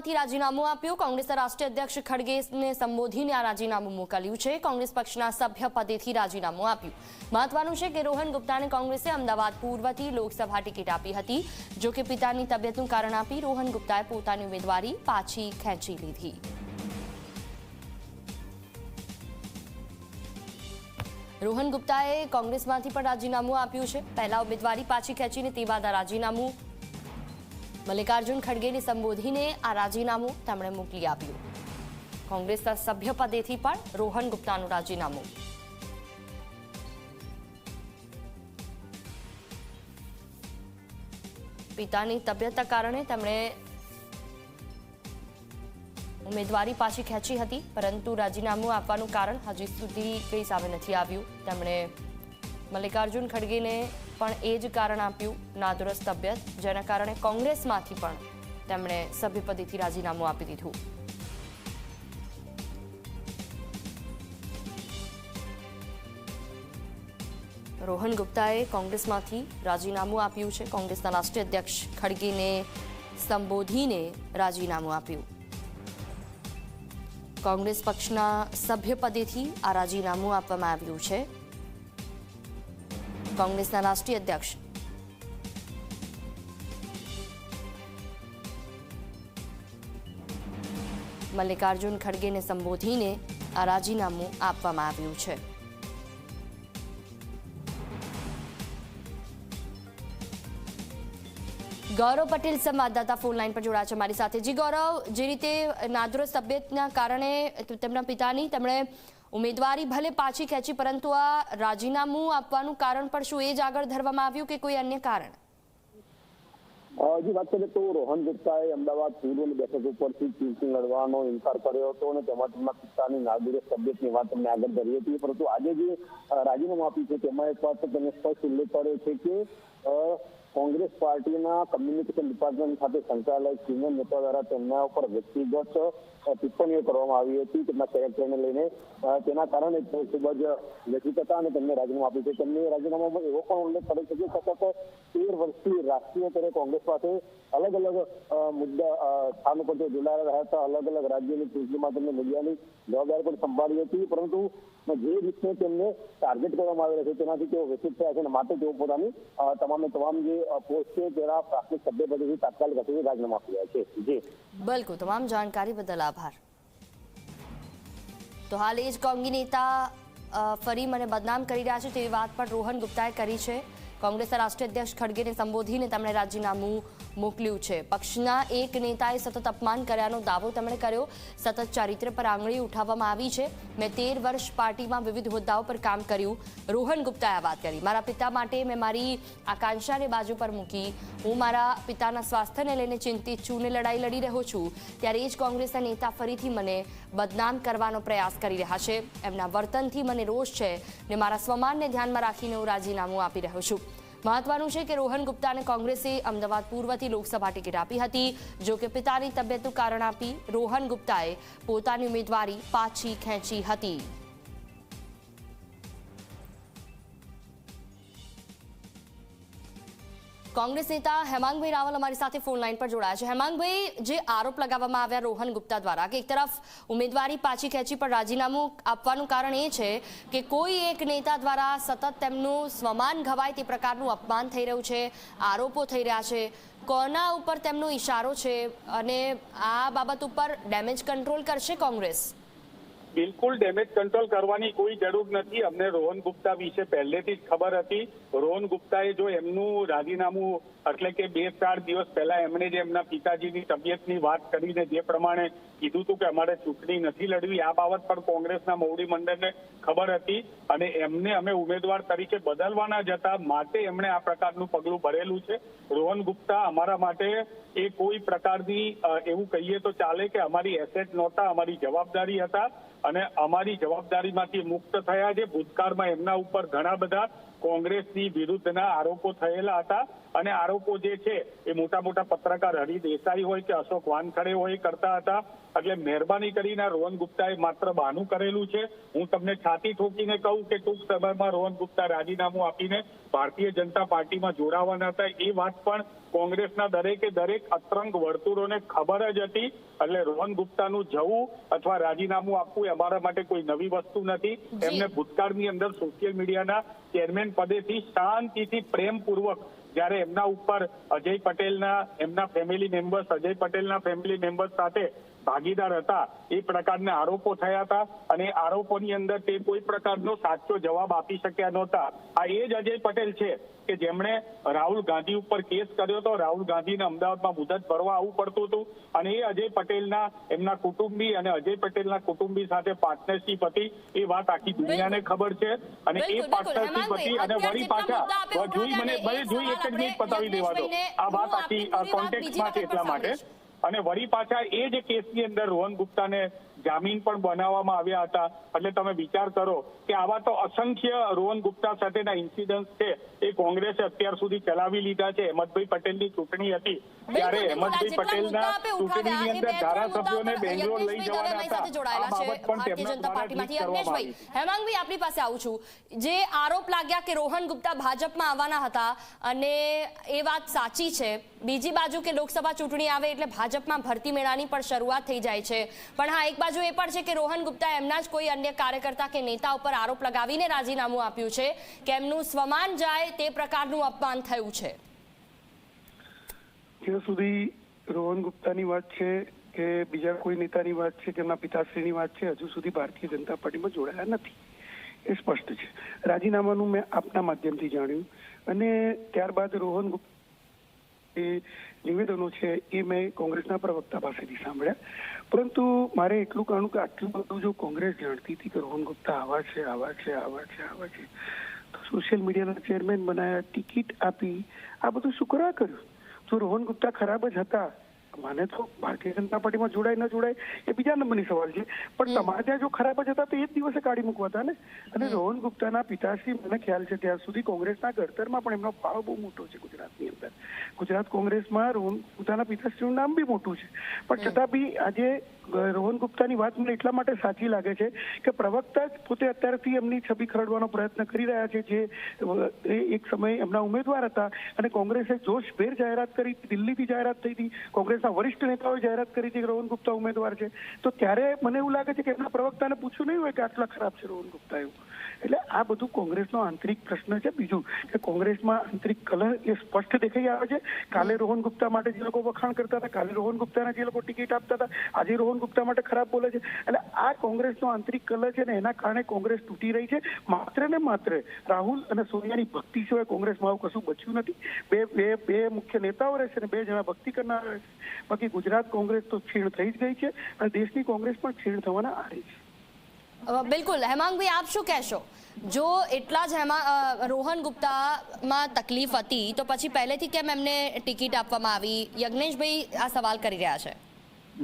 કોંગ્રેસમાંથી રાજીનામું આપ્યું. કોંગ્રેસના રાષ્ટ્રીય અધ્યક્ષ ખડગેને સંબોધીને આ રાજીનામું મોકલ્યું છે. કોંગ્રેસ પક્ષના સભ્ય પદેથી રાજીનામું આપ્યું. મહત્વનું છે કે રોહન ગુપ્તાને કોંગ્રેસે અમદાવાદ પૂર્વથી લોકસભા ટિકિટ આપી હતી. જો કે પિતાની તબિયતનું કારણ આપી રોહન ગુપ્તાએ પોતાની ઉમેદવારી પાછી ખેંચી લીધી. રોહન ગુપ્તાએ કોંગ્રેસમાંથી પણ રાજીનામું આપ્યું છે. પહેલા ઉમેદવારી પાછી ખેંચીને તે બાદ રાજીનામું મલ્લિકાર્જુન ખડગેને સંબોધીને આ રાજીનામું તેમણે મોકલી આપ્યું. કોંગ્રેસના સભ્ય પદેથી પણ રોહન ગુપ્તાનું રાજીનામું. પિતાની તબિયતના કારણે તેમણે ઉમેદવારી પાછી ખેંચી હતી, પરંતુ રાજીનામું આપવાનું કારણ હજી સુધી કંઈ સામે નથી આવ્યું. તેમણે મલ્લિકાર્જુન ખડગેને પણ એ જ કારણ આપ્યું. નાદુરસ્ત તબિયત, જેના કારણે કોંગ્રેસમાંથી પણ તેમણે સભ્યપદેથી રાજીનામું આપી દીધું. રોહન ગુપ્તાએ કોંગ્રેસમાંથી રાજીનામું આપ્યું છે. કોંગ્રેસના રાષ્ટ્રીય અધ્યક્ષ ખડગેને સંબોધીને રાજીનામું આપ્યું. કોંગ્રેસ પક્ષના સભ્યપદેથી આ રાજીનામું આપવામાં આવ્યું છે. કોંગ્રેસના રાષ્ટ્રીય અધ્યક્ષ. મલ્લિકાર્જુન ખડગેને સંબોધીને આ રાજીનામું આપવામાં આવ્યું છે. ગૌરવ પટેલ સંવાદદાતા ફોન લાઈન પર જોડાયા છે મારી સાથે. જી ગૌરવ, જે રીતે નાદુરસ્ત તબિયતના કારણે તેમના પિતાની તેમણે ઉમેદવારી ભલે પાછી ખેંચી, પરંતુ આ રાજીનામું આપવાનું કારણ પણ શું? એ જ આગળ ધરવામાં આવ્યું કે કોઈ અન્ય કારણ? હજી વાત કરીએ તો રોહન ગુપ્તાએ અમદાવાદ પૂર્વની બેઠક ઉપરથી ચૂંટણી લડવાનો ઇનકાર કર્યો હતો અને તેમાં તેમના પિતાની નાદુરસ્ત તબિયતની વાત તમને આગળ ધરી હતી. પરંતુ આજે જે રાજીનામું આપ્યું છે, તેમાં એક વાત તેમને સ્પષ્ટ ઉલ્લેખ કર્યો છે કે કોંગ્રેસ પાર્ટીના કમ્યુનિકેશન ડિપાર્ટમેન્ટ સાથે સંચાલક સિનિયર નેતા દ્વારા તેમના ઉપર વ્યક્તિગત ટિપ્પણીઓ કરવામાં આવી હતી. તેમના કેરેક્ટરને લઈને તેના કારણે ખૂબ જ વ્યક્તિગત હતા અને તેમને રાજીનામું આપ્યું છે. તેમને રાજીનામામાં એવો પણ ઉલ્લેખ કર્યો છે કે સતત તેર વર્ષથી રાષ્ટ્રીય સ્તરે કોંગ્રેસ પાસે અલગ અલગ મુદ્દા સ્થાન ઉપર તેઓ જોડાયેલા રહ્યા હતા. અલગ અલગ રાજ્યની ચૂંટણીમાં તેમને મીડિયાની જવાબદારી પણ સંભાળી હતી. પરંતુ જે રીતે તેમને ટાર્ગેટ કરવામાં આવેલા છે, તેનાથી તેઓ વ્યસિત થયા છે માટે તેઓ પોતાની તમામે તમામ જે પોસ્ટ છે, તેના પ્રાથમિક સભ્ય પદેથી તાત્કાલિક અસરથી રાજીનામા આપી છે. જી. બિલકુલ, તમામ જાણકારી બદલ આભાર. તો હાલ એ જ કોંગી નેતા ફરી મને બદનામ કરી રહ્યા છે તેવી વાત પણ રોહન ગુપ્તાએ કરી છે. કોંગ્રેસના રાષ્ટ્રીય અધ્યક્ષ ખડગેને સંબોધીને તેમણે રાજીનામું મોકલ્યું છે. પક્ષના એક નેતાએ સતત અપમાન કર્યાનો દાવો તેમણે કર્યો. સતત ચારિત્ર પર આંગળી ઉઠાવવામાં આવી છે. મેં તેર વર્ષ પાર્ટીમાં વિવિધ હોદ્દાઓ પર કામ કર્યું. રોહન ગુપ્તાએ વાત કરી. મારા પિતા માટે મેં મારી આકાંક્ષાને બાજુ પર મૂકી. હું મારા પિતાના સ્વાસ્થ્યને લઈને ચિંતિત છું ને લડાઈ લડી રહ્યો છું. ત્યારે એ જ કોંગ્રેસના નેતા ફરીથી મને બદનામ કરવાનો પ્રયાસ કરી રહ્યા છે. એમના વર્તનથી મને રોષ છે ને મારા સ્વમાનને ધ્યાનમાં રાખીને હું રાજીનામું આપી રહ્યો છું. મહત્વનું છે કે રોહન ગુપ્તાને કોંગ્રેસે અમદાવાદ પૂર્વથી લોકસભા ટિકિટ આપી હતી, જો કે પિતાની તબિયતનું કારણ આપી રોહન ગુપ્તાએ પોતાની ઉમેદવારી પાછી ખેંચી હતી. કોંગ્રેસ નેતા હેમાંગભાઈ રાવલ અમારી સાથે ફોન લાઈન પર જોડાયા છે. હેમાંગભાઈ, જે આરોપ લગાવવામાં આવ્યા રોહન ગુપ્તા દ્વારા કે એક તરફ ઉમેદવારી પાછી ખેંચી પણ રાજીનામું આપવાનું કારણ એ છે કે કોઈ એક નેતા દ્વારા સતત તેમનું સ્વમાન ઘવાય તે પ્રકારનું અપમાન થઈ રહ્યું છે, આરોપો થઈ રહ્યા છે. કોના ઉપર તેમનો ઇશારો છે અને આ બાબત ઉપર ડેમેજ કંટ્રોલ કરશે કોંગ્રેસ? બિલકુલ ડેમેજ કંટ્રોલ કરવાની કોઈ જરૂર નથી. અમને રોહન ગુપ્તા વિશે પહેલેથી જ ખબર હતી. રોહન ગુપ્તાએ જો એમનું રાજીનામું એટલે કે બે ચાર દિવસ પહેલા એમણે જે એમના પિતાજીની તબિયતની વાત કરીને જે પ્રમાણે કીધું હતું કે અમારે ચૂંટણી નથી લડવી, આ બાબત પણ કોંગ્રેસના મોવડી મંડળને ખબર હતી અને એમને અમે ઉમેદવાર તરીકે બદલવાના જ હતા. માટે એમણે આ પ્રકારનું પગલું ભરેલું છે. રોહન ગુપ્તા અમારા માટે એ કોઈ પ્રકારની એવું કહીએ તો ચાલે કે અમારી એસેટ નહોતા, અમારી જવાબદારી હતા. અને અમારી જવાબદારીમાંથી મુક્ત થયા છે. ભૂતકાળમાં એમના ઉપર ઘણા બધા કોંગ્રેસની વિરુદ્ધના આરોપો થયેલા હતા અને આરોપો જે છે એ મોટા મોટા પત્રકાર હરિ દેસાઈ હોય કે અશોક વાનખડે હોય કરતા હતા. એટલે મહેરબાની કરીને રોહન ગુપ્તાએ માત્ર બહાનું કરેલું છે. હું તમને છાતી ઠોકીને કહું કે ટૂંક સમયમાં રોહન ગુપ્તા રાજીનામું આપીને ભારતીય જનતા પાર્ટીમાં જોડાવાના હતા. એ વાત પણ કોંગ્રેસના દરેકે દરેક અતરંગ વર્તુળોને ખબર જ હતી. એટલે રોહન ગુપ્તાનું જવું અથવા રાજીનામું આપવું એ અમારા માટે કોઈ નવી વસ્તુ નથી. એમને ભૂતકાળની અંદર સોશિયલ મીડિયાના ચેરમેન પદેથી શાંતિથી પ્રેમપૂર્વક જ્યારે એમના ઉપર અજય પટેલના, એમના ફેમિલી મેમ્બર્સ અજય પટેલના ફેમિલી મેમ્બર્સ સાથે ભાગીદાર હતા એ પ્રકારના આરોપો થયા હતા અને આરોપોની અંદર તે કોઈ પ્રકારનો સાચો જવાબ આપી શક્યા નહોતા. આ એ જ અજય પટેલ છે કે જેમણે રાહુલ ગાંધી ઉપર કેસ કર્યો હતો. રાહુલ ગાંધીને અમદાવાદમાં મુદત ભરવા આવવું પડતું હતું અને એ અજય પટેલના એમના કુટુંબી અને અજય પટેલના કુટુંબી સાથે પાર્ટનરશીપ હતી. એ વાત આખી દુનિયાને ખબર છે અને એ. પાર્ટનરશીપ હતી અને વળી પાછા જોઈ મને ભલે જોઈ એક જ મિનિટ પતાવી દેવા દો આ વાત આખી કોન્ટેક્ટમાં છે એટલા માટે. અને વળી પાછા એ જ કેસની અંદર રોહન ગુપ્તાને જામીન પણ બનાવવામાં આવ્યા હતા. એટલે તમે વિચાર કરો કે આવા તો અસંખ્ય રોહન ગુપ્તા સાથેના ઇન્સિડન્ટ છે. એ કોંગ્રેસે અત્યાર સુધી ચલાવી લીધા છે. હેમંતભાઈ પટેલની ચૂંટણી હતી. ત્યારે. હેમંતભાઈ પટેલના ચૂંટણીની અંદર ધારાસભ્યોને બેંગ્લોર લઈ જવાના હતા અમારી સાથે જોડાયેલા આ બાબત પણ તેમના દ્વારા પાર્ટીમાંથી. કરવામાં આવી. હેમાંગભાઈ આપની પાસે આવું છું. જે આરોપ લાગ્યા કે રોહન ગુપ્તા ભાજપમાં આવવાના હતા અને એ વાત સાચી છે. બીજી બાજુ કે લોકસભા ચૂંટણી આવે એટલે ભાજપમાં ભરતી મેળાની પણ શરૂઆત થઈ જાય છે. પણ હા એક બાજુ એ પણ છે કે રોહન ગુપ્તા એમના જ કોઈ અન્ય કાર્યકર્તા કે નેતા ઉપર આરોપ લગાવીને રાજીનામું આપ્યું છે કે એમનું સ્વમાન જાય તે પ્રકારનું અપમાન થયું છે. જ્યાં સુધી રોહન ગુપ્તાની વાત છે કે બીજા કોઈ નેતાની વાત છે કે એમના પિતાશ્રીની વાત છે, હજુ સુધી ભારતીય જનતા પાર્ટીમાં જોડાયા નથી. એ સ્પષ્ટ છે. રાજીનામાનું મેં આપના માધ્યમથી જાણ્યું અને ત્યારબાદ રોહન ગુપ્તા એ નિવેદનો છે એ મેં કોંગ્રેસના પ્રવક્તા પાસેથી સાંભળ્યા. પરંતુ મારે એટલું કહેવાનું કે આટલું બધું જો કોંગ્રેસ જાણતી હતી કે રોહન ગુપ્તા આવા છે આવા છે આવા છે આવા છે. તો સોશિયલ મીડિયાના ચેરમેન બનાયા, ટિકિટ આપી, આ બધું શું કર્યું. જો રોહન ગુપ્તા ખરાબ જ હતા મને તો ભારતીય જનતા પાર્ટીમાં જોડાય ન જોડાય એ બીજા નંબરની સવાલ છે. પણ તમારે ત્યાં જો ખરાબ જ હતા તો એ જ દિવસે કાઢી મૂકવા હતા ને? અને રોહન ગુપ્તાના પિતાશ્રી મને ખ્યાલ છે ત્યાં સુધી કોંગ્રેસના ઘડતરમાં પણ એમનો ફાળો બહુ મોટો છે ગુજરાતની અંદર. ગુજરાત કોંગ્રેસમાં રોહન ગુપ્તાના પિતાશ્રીનું નામ બી મોટું છે. પણ છતાં બી આજે રોહન ગુપ્તાની વાત મને એટલા માટે સાચી લાગે છે કે પ્રવક્તા જ પોતે અત્યારથી એમની છબી ખરડવાનો પ્રયત્ન કરી રહ્યા છે જે એ એક સમયે એમના ઉમેદવાર હતા. અને કોંગ્રેસે જોશભેર જાહેરાત કરી દિલ્હીથી જાહેરાત થઈ હતી. કોંગ્રેસના વરિષ્ઠ નેતાઓએ જાહેરાત કરી હતી કે રોહન ગુપ્તા ઉમેદવાર છે. તો ત્યારે મને એવું લાગે છે કે એમના પ્રવક્તાને પૂછ્યું નહીં હોય કે આટલા ખરાબ છે રોહન ગુપ્તા એવું એટલે આ બધું કોંગ્રેસનો આંતરિક પ્રશ્ન છે. બીજું કે કોંગ્રેસમાં આંતરિક કલર એ સ્પષ્ટ દેખાઈ આવે છે. કાલે રોહન ગુપ્તા માટે જે લોકો વખાણ કરતા હતા, કાલે રોહન ગુપ્તાને જે લોકો ટિકિટ આપતા હતા, આજે રોહન ગુપ્તા માટે ખરાબ બોલે છે. એટલે આ કોંગ્રેસનો આંતરિક કલર છે ને એના કારણે કોંગ્રેસ તૂટી રહી છે. માત્ર ને માત્ર રાહુલ અને સોનિયાની ભક્તિ સિવાય કોંગ્રેસમાં આવું કશું બચ્યું નથી. બે બે બે મુખ્ય નેતાઓ રહેશે ને બે જણા ભક્તિ કરનારા રહેશે બાકી ગુજરાત કોંગ્રેસ તો છીણ થઈ જ ગઈ છે અને દેશની કોંગ્રેસ પણ છીણ થવાના આરે છે. બિલકુલ. હેમાંગભાઈ આપ શું કહેશો? જો એટલા જ હેમા રોહન ગુપ્તામાં તકલીફ હતી, તો પછી પહેલેથી કેમ એમને ટિકિટ આપવામાં આવી? યજ્ઞેશભાઈ આ સવાલ કરી રહ્યા છે.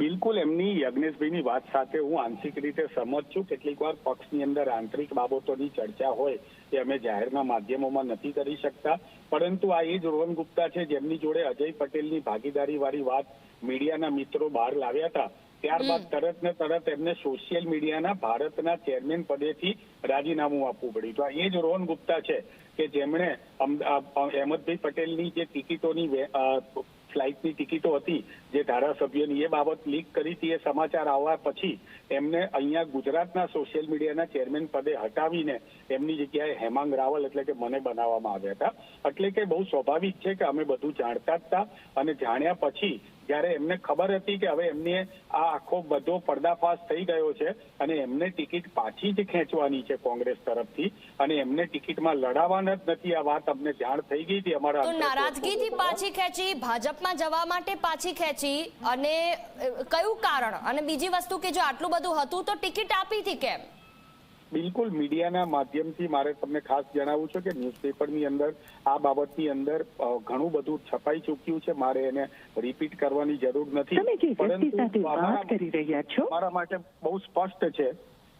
બિલકુલ, એમની યજ્ઞેશભાઈની વાત સાથે હું આંશિક રીતે સહમત છું. કેટલીક વાર પક્ષની અંદર આંતરિક બાબતોની ચર્ચા હોય, એ અમે જાહેરના માધ્યમોમાં નથી કરી શકતા. પરંતુ આ એ જ રોહન ગુપ્તા છે, જેમની જોડે અજય પટેલની ભાગીદારી વાળી વાત મીડિયાના મિત્રો બહાર લાવ્યા હતા. ત્યારબાદ તરત ને તરત એમને સોશિયલ મીડિયાના ભારતના ચેરમેન પદેથી રાજીનામું આપવું પડ્યું. તો એ જ રોહન ગુપ્તા છે કે જેમણે અહેમદભાઈ પટેલની જે ટિકિટોની ફ્લાઇટની ટિકિટો હતી જે ધારાસભ્યોની એ બાબત લીક કરી હતી એ સમાચાર આવવા પછી એમને અહીંયા ગુજરાતના સોશિયલ મીડિયાના ચેરમેન પદે હટાવીને એમની જગ્યાએ હેમાંગ રાવલ એટલે કે મને બનાવવામાં આવ્યા હતા. એટલે કે બહુ સ્વાભાવિક છે કે અમે બધું જાણતા જ હતા અને જાણ્યા પછી જ્યારે એમને ખબર હતી કે હવે એમને આ આખો બધો પર્દાફાશ થઈ ગયો છે અને એમને ટિકિટ પાછી જ ખેંચવાની છે કોંગ્રેસ તરફથી અને એમને ટિકિટમાં લડાવવાના જ નથી. આ વાત અમને જાણ થઈ ગઈ હતી અમારા નારાજગીથી પાછી ખેંચી ભાજપમાં જવા માટે પાછી ખેંચી અને કયું કારણ? અને બીજી વસ્તુ કે જો આટલું બધું હતું તો ટિકિટ આપી હતી કેમ? બિલકુલ મીડિયાના માધ્યમથી મારે તમને ખાસ જણાવવું છે કે ન્યૂઝપેપરની અંદર આ બાબતની અંદર ઘણું બધું છપાઈ ચૂક્યું છે. મારે એને રિપીટ કરવાની જરૂર નથી. પરંતુ અમારા માટે બહુ સ્પષ્ટ છે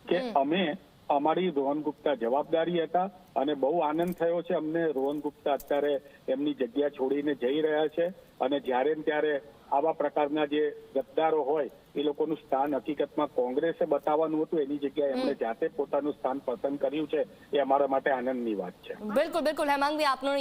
કે અમે અમારી રોહન ગુપ્તા જવાબદારી હતા અને બહુ આનંદ થયો છે અમને. રોહન ગુપ્તા અત્યારે એમની જગ્યા છોડીને જઈ રહ્યા છે અને જ્યારે ત્યારે આવા પ્રકારના જે ગદ્દારો હોય એ લોકોનું સ્થાન હકીકતમાં કોંગ્રેસે બતાવવાનું હતું. એની જગ્યાએ એમણે જાતે પોતાનું સ્થાન પસંદ કર્યું છે. એ અમારા માટે આનંદની વાત છે. બિલકુલ બિલકુલ. હેમાંગભાઈ આપનો